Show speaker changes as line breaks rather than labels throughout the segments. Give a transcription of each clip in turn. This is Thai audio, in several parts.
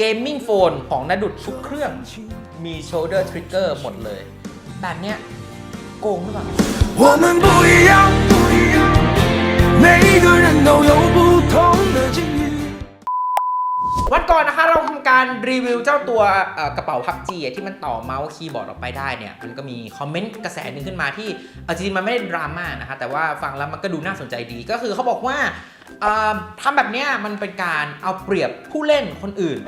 เกมมิ่งโฟนของนดุดทุกเครื่องมีโชเดอร์ทริกเกอร์หมดเลย แบบเนี้ยโกงหรือเปล่าวันก่อนนะคะเราทำการรีวิวเจ้าตัวกระเป๋าพับจีที่มันต่อเมาส์คีย์บอร์ดออกไปได้เนี่ย มันก็มีคอมเมนต์กระแสหนึ่งขึ้นมาที่จริงๆมันไม่ได้ดราม่านะคะ แต่ว่าฟังแล้วมันก็ดูน่าสนใจดีก็คือเขาบอกว่าทำแบบนี้มันเป็นการเอาเปรียบผู้เล่นคนอื่น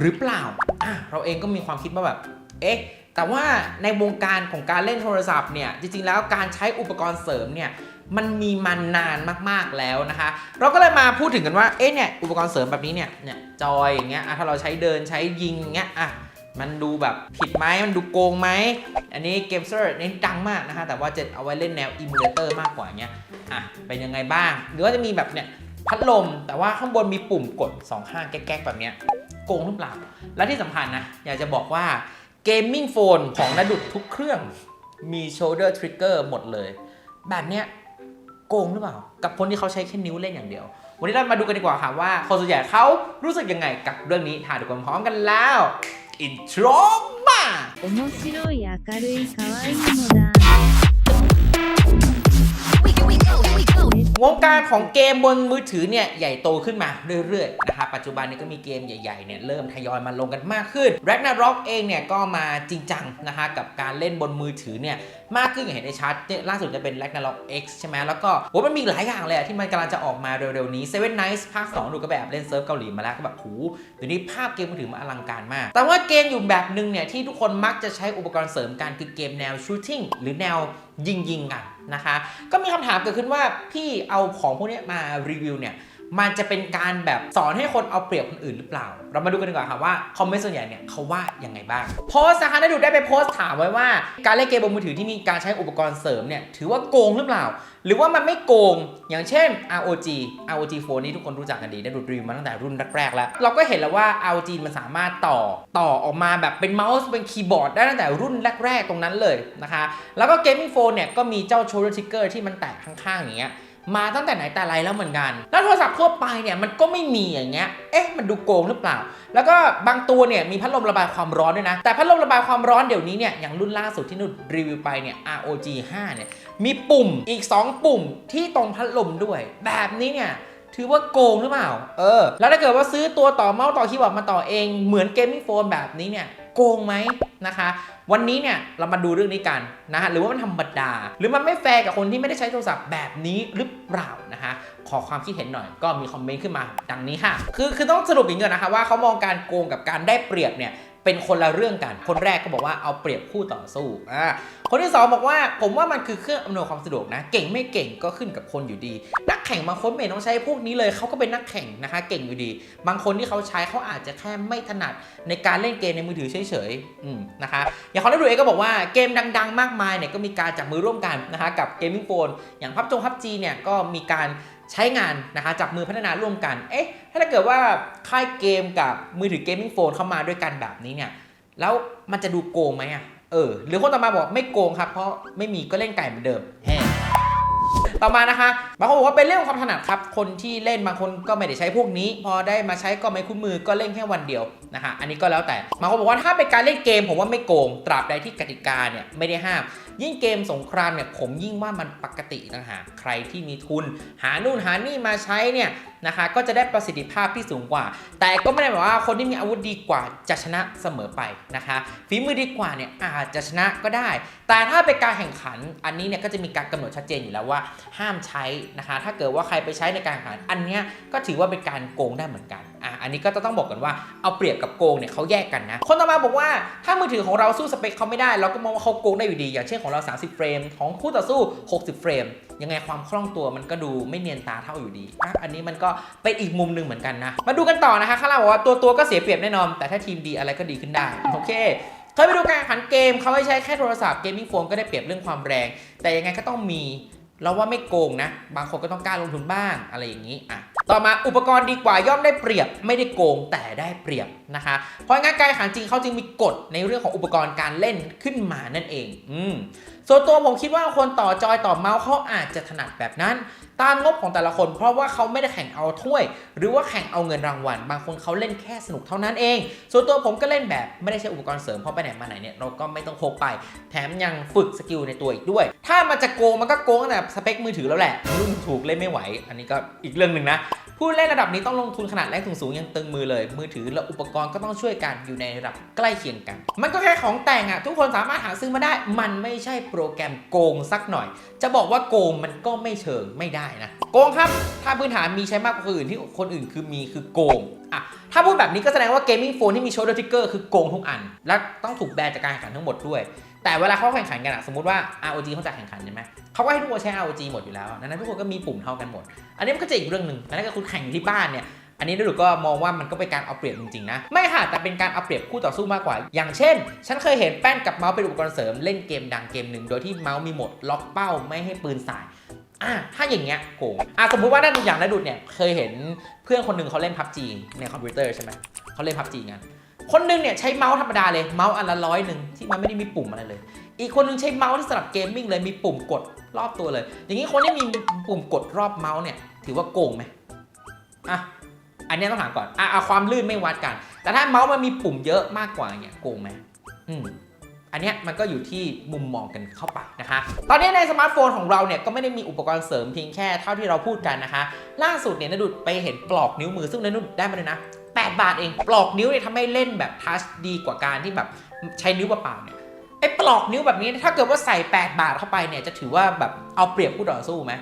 หรือเปล่าอะเราเองก็มีความคิดว่าแบบ เอ๊ะ แต่ว่าในวงการของการเล่นโทรศัพท์เนี่ย จริงๆ แล้วการใช้อุปกรณ์เสริมเนี่ยมันมีมานานมากๆแล้วนะคะ เราก็เลยมาพูดถึงกันว่า เอ๊ะเนี่ย อุปกรณ์เสริมแบบนี้เนี่ย เนี่ยจอยอย่างเงี้ยอะถ้าเราใช้เดินใช้ยิงอย่างเงี้ย อะ มันดูแบบผิดไหมมันดูโกงไหม อันนี้เกมเซอร์นี่ดังมากนะคะ แต่ว่าจะเอาไว้เล่นแนวอิมูเลเตอร์มากกว่าเงี้ย อะ เป็นยังไงบ้าง หรือว่าจะมีแบบเนี่ยพัดลม แต่ว่าข้างบนมีปุ่มกดสองข้างแก๊กๆแบบเนี้ย โกงหรือเปล่า และที่สำคัญนะ อยากจะบอกว่าเกมมิ่งโฟนของนาดุดทุกเครื่องมี shoulder trigger หมดเลย แบบเนี้ยโกงหรือเปล่า กับคนที่เขาใช้แค่นิ้วเล่นอย่างเดียว วันนี้เรามาดูกันดีกว่าค่ะว่าคนส่วนใหญ่เขารู้สึกยังไงกับเรื่องนี้ถ่ายดูกันพร้อมกันแล้ว intro มา
面白い明るい可愛いものだ
วงการของเกมบนมือถือเนี่ยใหญ่โตขึ้นมาเรื่อยๆนะคะปัจจุบันนี้ก็มีเกมใหญ่ๆเนี่ยเริ่มทยอยมาลงกันมากขึ้น Ragnarok เองเนี่ยก็มาจริงจังนะฮะกับการเล่นบนมือถือเนี่ยมากขึ้นเห็นได้ชัดเนี่ยล่าสุดจะเป็น Ragnarok X ใช่ไหมแล้วก็โหมันมีหลายอย่างเลยที่มันกำลังจะออกมาเร็วๆนี้ Seven Nights ภาค2ดูก็แบบเล่นเซิร์ฟเกาหลีมาแล้วก็แบบหูเดี๋ยวนี้ภาพเกมมือถือมันอลังการมาก แต่ว่าเกมอยู่แบบหนึ่งเนี่ยที่ทุกคนมักจะใช้อุปกรณ์เสริมกันคือเกมแนว shooting หรือแนวยิงยิงๆกันนะคะ ก็มีคำถามเกิดขึ้นว่าพี่เอาของพวกนี้มารีวิวเนี่ย มันจะเป็นการแบบสอนให้คนเอาเปรียบคนอื่นหรือเปล่า เรามาดูกันดีกว่าค่ะว่าคอมเมนต์ส่วนใหญ่เนี่ยเขาว่ายังไงบ้าง โพสต์นะคะได้ดูได้ไปโพสต์ถามไว้ว่า การเล่นเกมบนมือถือที่มีการใช้อุปกรณ์เสริมเนี่ยถือว่าโกงหรือเปล่า หรือว่ามันไม่โกง อย่างเช่น ROG ROG Phone นี่ทุกคนรู้จักกันดีได้ดูรีวิวมาตั้งแต่รุ่นแรกๆแล้ว เราก็เห็นแล้วว่า ROG มันสามารถต่อต่อออกมาแบบเป็นเมาส์เป็นคีย์บอร์ดได้ตั้งแต่รุ่นแรกๆตรงนั้นเลยนะคะ แล้วก็ Gaming Phone เนี่ยก็มีเจ้า shoulder trigger ที่มันแตกข้างๆอย่างเงี้ย มาตั้งแต่ไหนแต่ไรแล้วเหมือนกัน แล้วโทรศัพท์ทั่วไปเนี่ยมันก็ไม่มีอย่างเงี้ย เอ๊ะมันดูโกงหรือเปล่า แล้วก็บางตัวเนี่ยมีพัดลมระบายความร้อนด้วยนะ แต่พัดลมระบายความร้อนเดี๋ยวนี้เนี่ยอย่างรุ่นล่าสุดที่นุดรีวิวไปเนี่ย ROG 5เนี่ยมีปุ่มอีก 2 ปุ่มที่ตรงพัดลมด้วย แบบนี้เนี่ยถือว่าโกงหรือเปล่า เออ แล้วถ้าเกิดว่าซื้อตัวต่อเมาส์ต่อคีย์บอร์ดมาต่อเองเหมือนเกมมิ่งโฟนแบบนี้เนี่ย โกงไหมนะคะ วันนี้เนี่ยเรามาดูเรื่องนี้กันนะฮะหรือว่ามันธรรมดา หรือมันไม่แฟร์กับคนที่ไม่ได้ใช้โทรศัพท์แบบนี้หรือเปล่านะคะ ขอความคิดเห็นหน่อยก็มีคอมเมนต์ขึ้นมาดังนี้ค่ะ คือคือต้องสรุปอย่างนี้ก่อนนะคะว่าเขามองการโกงกับการได้เปรียบเนี่ย เป็นคนละเรื่องกัน คนแรกก็บอกว่าเอาเปรียบคู่ต่อสู้อ่าคนที่สองบอกว่าผมว่ามันคือเครื่องอำนวยความสะดวกนะ เก่งไม่เก่งก็ขึ้นกับคนอยู่ดี นักแข่งบางคนไม่เห็นต้องใช้พวกนี้เลยเขาก็เป็นนักแข่งนะคะเก่งอยู่ดี บางคนที่เขาใช้เขาอาจจะแค่ไม่ถนัดในการเล่นเกมในมือถือเฉยๆอืมนะคะอย่างคอนเดดูเองก็บอกว่าเกมดัง ๆ มากมายเนี่ยก็มีการจับมือร่วมกันนะคะกับเกมมิ่งโฟนอย่างพับจงพับจีเนี่ยก็มีการ ใช้งานนะคะจับมือพัฒนาร่วมกัน เอ๊ะ ถ้าเกิดว่าค่ายเกมกับมือถือเกมมิ่งโฟนเข้ามาด้วยกันแบบนี้เนี่ย แล้วมันจะดูโกงไหมอะ เออ หรือคนต่อมาบอกไม่โกงครับ เพราะไม่มีก็เล่นไก่เหมือนเดิมแฮต่อมานะคะบางคนบอกว่าเป็นเรื่องความถนัดครับ คนที่เล่นบางคนก็ไม่ได้ใช้พวกนี้ พอได้มาใช้ก็ไม่คุ้นมือก็เล่นแค่วันเดียวนะคะ อันนี้ก็แล้วแต่บางคนบอกว่าถ้าเป็นการเล่นเกมผมว่าไม่โกง ตราบใดที่กติกาเนี่ยไม่ได้ห้าม ยิ่งเกมสงครามเนี่ยผมยิ่งว่ามันปกติต่างหากใครที่มีทุน หานู่นหานี่มาใช้เนี่ยนะคะก็จะได้ประสิทธิภาพที่สูงกว่า แต่ก็ไม่ได้หมายว่าคนที่มีอาวุธดีกว่าจะชนะเสมอไปนะคะฝีมือดีกว่าเนี่ยอาจจะชนะก็ได้ แต่ถ้าเป็นการแข่งขันอันนี้เนี่ยก็จะมีการกำหนดชัดเจนอยู่แล้วว่า ห้ามใช้นะคะ ถ้าเกิดว่าใครไปใช้ในการแข่งขันอันนี้ก็ถือว่าเป็นการโกงได้เหมือนกัน อันนี้ก็จะต้องบอกกันว่าเอาเปรียบกับโกงเนี่ยเขาแยกกันนะ คนต่อมาบอกว่าถ้ามือถือของเราสู้สเปคเขาไม่ได้ เราก็มองว่าเขาโกงได้อยู่ดี อย่างเช่นของเรา 30 เฟรม ของคู่ต่อสู้ 60 เฟรม ยังไงความคล่องตัวมันก็ดูไม่เนียนตาเท่าอยู่ดีอะอันนี้มันก็เป็นอีกมุมหนึ่งเหมือนกันนะ มาดูกันต่อนะคะข้างล่างบอกว่าตัวตัวก็เสียเปรียบแน่นอน แต่ถ้าทีมดีอะไรก็ดีขึ้นได้โอเคเคยไปดูการแข่งขันเกมเขาให้ใช้แค่โทรศัพท์เกมมิ่งโฟนก็ได้เปรียบเรื่องความแรง แต่ยังไงก็ต้องมี เราว่าไม่โกงนะ บางคนก็ต้องกล้าลงทุนบ้างอะไรอย่างนี้อะต่อมาอุปกรณ์ดีกว่าย่อมได้เปรียบไม่ได้โกงแต่ได้เปรียบ นะคะ เพราะงั้นการแข่งขันจริงเขาจึงมีกฎในเรื่องของอุปกรณ์การเล่นขึ้นมานั่นเอง อืมส่วนตัวผมคิดว่าคนต่อจอยต่อเมาส์เขาอาจจะถนัดแบบนั้น ตามงบของแต่ละคน เพราะว่าเขาไม่ได้แข่งเอาถ้วย หรือว่าแข่งเอาเงินรางวัล บางคนเขาเล่นแค่สนุกเท่านั้นเอง ส่วนตัวผมก็เล่นแบบไม่ได้ใช้อุปกรณ์เสริมเพราะไปไหนมาไหนเนี่ยเราก็ไม่ต้องพกไป แถมยังฝึกสกิลในตัวอีกด้วย ถ้ามันจะโกงมันก็โกงตั้งแต่สเปคมือถือแล้วแหละรุ่นถูกเล่นไม่ไหว อันนี้ก็อีกเรื่องหนึ่งนะ ผู้เล่นระดับนี้ต้องลงทุนขนาดแรกถึงสูงยังตึงมือเลย มือถือและอุปกรณ์ก็ต้องช่วยกันอยู่ในระดับใกล้เคียงกัน มันก็แค่ของแต่งอะทุกคนสามารถหาซื้อมาได้ มันไม่ใช่โปรแกรมโกงสักหน่อย จะบอกว่าโกงมันก็ไม่เชิงไม่ได้นะ โกงครับ ถ้าพื้นฐานมีใช้มากกว่าคนอื่นที่คนอื่นคือมีคือโกงอะถ้าพูดแบบนี้ก็แสดงว่าเกมมิ่งโฟนที่มีโชว์ดทิกเกอร์คือโกงทุกอัน และต้องถูกแบนจากการแข่งขันทั้งหมดด้วย แต่เวลาเขาแข่งขันกันอะสมมติว่า ROG เขาจะแข่งขันใช่ไหมเขาก็ให้ทุกคนใช้ ROG หมดอยู่แล้วดังนั้นทุกคนก็มีปุ่มเท่ากันหมด อันนี้มันก็จะอีกเรื่องหนึ่งแต่ถ้าเกิดคุณแข่งอยู่ที่บ้านเนี่ยอันนี้ดูก็มองว่ามันก็เป็นการเอาเปรียบจริงๆนะ ไม่ค่ะ แต่เป็นการเอาเปรียบคู่ต่อสู้มากกว่า อย่างเช่น ฉันเคยเห็นแป้นกับเมาส์เป็นอุปกรณ์เสริมเล่นเกมดังเกมหนึ่งโดยที่เมาส์มีโหมดล็อกเป้าไม่ให้ปืนสายอะถ้าอย่างเงี้ยโกงอะสมมติว่านั่นอย่างนัดุดเนี่ยเคยเห็นเพื่อนคนหนึ่งเขาเล่นพับจีในคอมพิวเตอร์ใช่ไหมเขาเล่นพับจีกัน คนหนึงเนี่ยใช้เมาส์ธรรมดาเลยเมาส์อันละร้อยหนึ่งที่มันไม่ได้มีปุ่มอะไรเลย อีกคนหนึงใช้เมาส์ที่สำหรับเกมมิ่งเลยมีปุ่มกดรอบตัวเลย อย่างนี้คนที่มีปุ่มกดรอบเมาส์เนี่ยถือว่าโกงไหมอะอันเนี้ยต้องถามก่อนอะเอาความลื่นไม่วัดกัน แต่ถ้าเมาส์มันมีปุ่มเยอะมากกว่าเนี่ยโกงไหมอืมอันเนี้ยมันก็อยู่ที่มุมมองกันเข้าไปนะคะ ตอนนี้ในสมาร์ทโฟนของเราเนี่ยก็ไม่ได้มีอุปกรณ์เสริมเพียงแค่เท่าที่เราพูดกันนะคะ ล่าสุดเนี่ยนดุดไปเห็นปลอกนิ้วมือซึ่งนดุดได้มาเลยนะ 8 บาทเอง ปลอกนิ้วเนี่ยทำให้เล่นแบบทัชดีกว่าการที่แบบใช้นิ้วเปล่าเนี่ยไอ้ปลอกนิ้วแบบนี้ถ้าเกิดว่าใส่ 8 บาทเข้าไปเนี่ยจะถือว่าแบบเอาเปรียบผู้ต่อสู้ไหม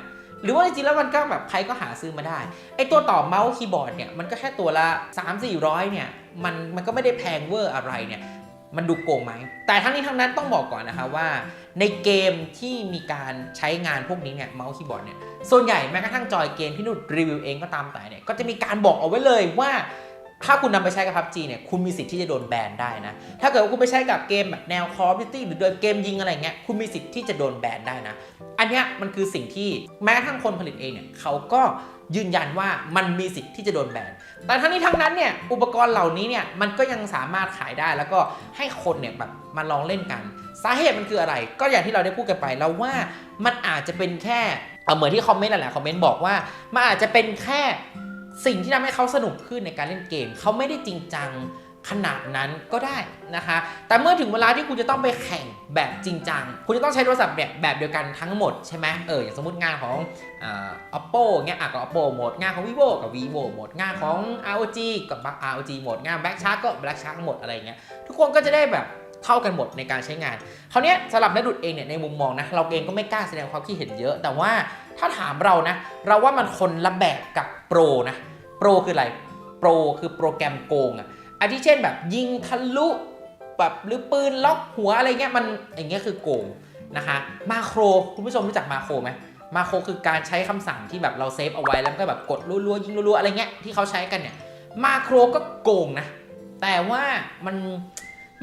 หรือว่าจริงๆแล้วมันก็แบบใครก็หาซื้อมาได้ไอ้ตัวต่อเมาส์คีย์บอร์ดเนี่ยมันก็แค่ตัวละ 3 4 0 0เนี่ยมันมันก็ไม่ได้แพงเวอร์อะไรเนี่ยมันดูโกงไหม แต่ทั้งนี้ทั้งนั้นต้องบอกก่อนนะคะว่า ในเกมที่มีการใช้งานพวกนี้เนี่ยเมาส์คีย์บอร์ดเนี่ยส่วนใหญ่แม้กระทั่งจอยเกมที่นุดรีวิวเองก็ตามแต่เนี่ยก็จะมีการบอกเอาไว้เลยว่า ถ้าคุณนำไปใช้กับ PUBG เนี่ยคุณมีสิทธิ์ที่จะโดนแบนได้นะ ถ้าเกิดว่าคุณไปใช้กับเกมแบบแนว Call of Duty หรือเกมยิงอะไรเงี้ยคุณมีสิทธิ์ที่จะโดนแบนได้นะ อันเนี้ยมันคือสิ่งที่แม้ทั่งคนผลิตเองเนี่ยเขาก็ยืนยันว่ามันมีสิทธิ์ที่จะโดนแบน แต่ทั้งนี้ทั้งนั้นเนี่ยอุปกรณ์เหล่านี้เนี่ยมันก็ยังสามารถขายได้แล้วก็ให้คนเนี่ยแบบมาลองเล่นกัน สาเหตุมันคืออะไร ก็อย่างที่เราได้พูดกันไปแล้วว่ามันอาจจะเป็นแค่เอ่อเหมือนที่คอมเมนต์หลายๆคอมเมนต์บอกว่ามันอาจจะเป็นแค่ สิ่งที่ทำให้เขาสนุกขึ้นในการเล่นเกม เขาไม่ได้จริงจังขนาดนั้นก็ได้นะคะ แต่เมื่อถึงเวลาที่คุณจะต้องไปแข่งแบบจริงจัง คุณจะต้องใช้โทรศัพท์แบบแบบเดียวกันทั้งหมดใช่ไหมเออ อย่างสมมติงานของอ่า oppo เงี้ยอะก็ oppo หมด งานของ vivo กับ vivo หมด งานของ rog กับ rog หมด งาน black shark ก็ black shark หมดอะไรเงี้ย ทุกคนก็จะได้แบบ เท่ากันหมดในการใช้งานคราวนี้สำหรับนักดุดเองเนี่ยในมุมมองนะเราเองก็ไม่กล้าแสดงความคิดเห็นเยอะ แต่ว่าถ้าถามเรานะ เราว่ามันคนละแบบกับโปรนะโปรคืออะไรโปรคือโปรแกรมโกงอะอาทิเช่นแบบยิงทะลุแบบหรือปืนล็อกหัวอะไรเงี้ยมันอย่างเงี้ยคือโกงนะคะมาโครคุณผู้ชมรู้จักมาโครไหมมาโครคือการใช้คำสั่งที่แบบเราเซฟเอาไว้แล้วก็แบบกดรัวๆยิงรัวๆอะไรเงี้ยที่เขาใช้กันเนี่ยมาโครก็โกงนะแต่ว่ามัน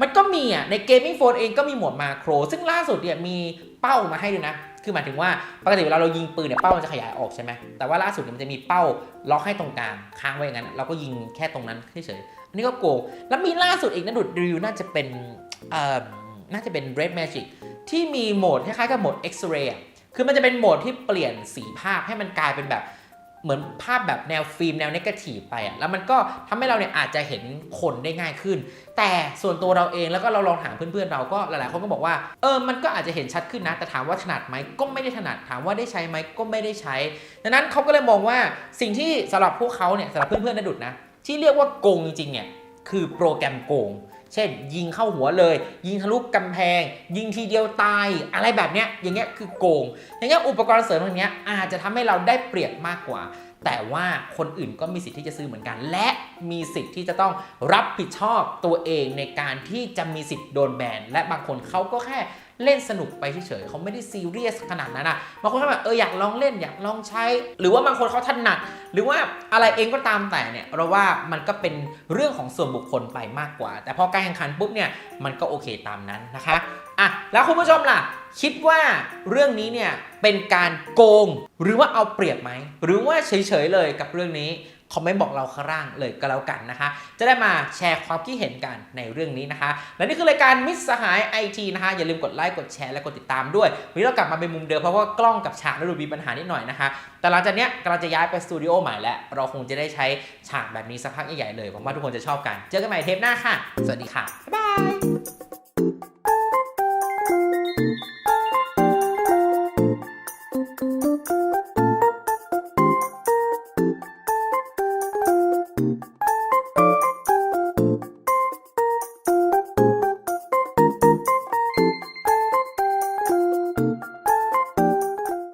มันก็มีอะในเกมมิ่งโฟนเองก็มีโหมดมาโคร ซึ่งล่าสุดเนี่ยมีเป้ามาให้ด้วยนะ คือหมายถึงว่าปกติเวลาเรายิงปืนเนี่ยเป้ามันจะขยายออกใช่ไหมแต่ว่าล่าสุดเนี่ยมันจะมีเป้าล็อกให้ตรงกลางค้างไว้อย่างนั้น เราก็ยิงแค่ตรงนั้นเฉยๆอันนี้ก็โกงแล้วมีล่าสุดอีกนะดุดรีวิวน่าจะเป็นเอ่อน่าจะเป็น Red Magic ที่มีโหมดคล้ายๆกับโหมด X-ray คือมันจะเป็นโหมดที่เปลี่ยนสีภาพให้มันกลายเป็นแบบ เหมือนภาพแบบแนวฟิล์มแนวเนกาทีฟไปอะแล้วมันก็ทำให้เราเนี่ยอาจจะเห็นคนได้ง่ายขึ้น แต่ส่วนตัวเราเองแล้วก็เราลองถามเพื่อนๆเราก็หลายๆคนก็บอกว่าเออมันก็อาจจะเห็นชัดขึ้นนะ แต่ถามว่าถนัดไหมก็ไม่ได้ถนัดถามว่าได้ใช้ไหมก็ไม่ได้ใช้ดังนั้นเขาก็เลยมองว่าสิ่งที่สำหรับพวกเขาเนี่ยสำหรับเพื่อนๆนะดุดนะที่เรียกว่าโกงจริงๆเนี่ยคือโปรแกรมโกง เช่น ยิงเข้าหัวเลย ยิงทะลุกำแพง ยิงทีเดียวตาย อะไรแบบเนี้ยอย่างเงี้ยคือโกง อย่างเงี้ยอุปกรณ์เสริมอย่างเงี้ยอาจจะทำให้เราได้เปรียบมากกว่า แต่ว่าคนอื่นก็มีสิทธิ์ที่จะซื้อเหมือนกัน และมีสิทธิ์ที่จะต้องรับผิดชอบตัวเองในการที่จะมีสิทธิ์โดนแบนและบางคนเขาก็แค่ เล่นสนุกไปเฉยๆเขาไม่ได้ซีเรียสขนาดนั้นอะบางคนเขาแบบเอออยากลองเล่นอยากลองใช้ หรือว่าบางคนเขาถนัด หรือว่าอะไรเองก็ตามแต่เนี่ยเราว่ามันก็เป็นเรื่องของส่วนบุคคลไปมากกว่า แต่พอการแข่งขันปุ๊บเนี่ยมันก็โอเคตามนั้นนะคะอะแล้วคุณผู้ชมล่ะ คิดว่าเรื่องนี้เนี่ยเป็นการโกง หรือว่าเอาเปรียบไหมหรือว่าเฉยๆเลยกับเรื่องนี้ คอมเมนต์บอกเราข้างล่างเลยก็แล้วกันนะคะ จะได้มาแชร์ความคิดเห็นกันในเรื่องนี้นะคะ และนี่คือรายการมิตรสหายไอทีนะคะ อย่าลืมกดไลค์กดแชร์และกดติดตามด้วย วันนี้เรากลับมาเป็นมุมเดิมเพราะว่ากล้องกับฉากเราดูมีปัญหานิดหน่อยนะคะ แต่หลังจากนี้กำลังจะย้ายไปสตูดิโอใหม่แล้ว เราคงจะได้ใช้ฉากแบบนี้สักพักใหญ่ๆเลยหวังว่าทุกคนจะชอบกัน เจอกันใหม่เทปหน้าค่ะ สวัสดีค่ะบ๊ายบาย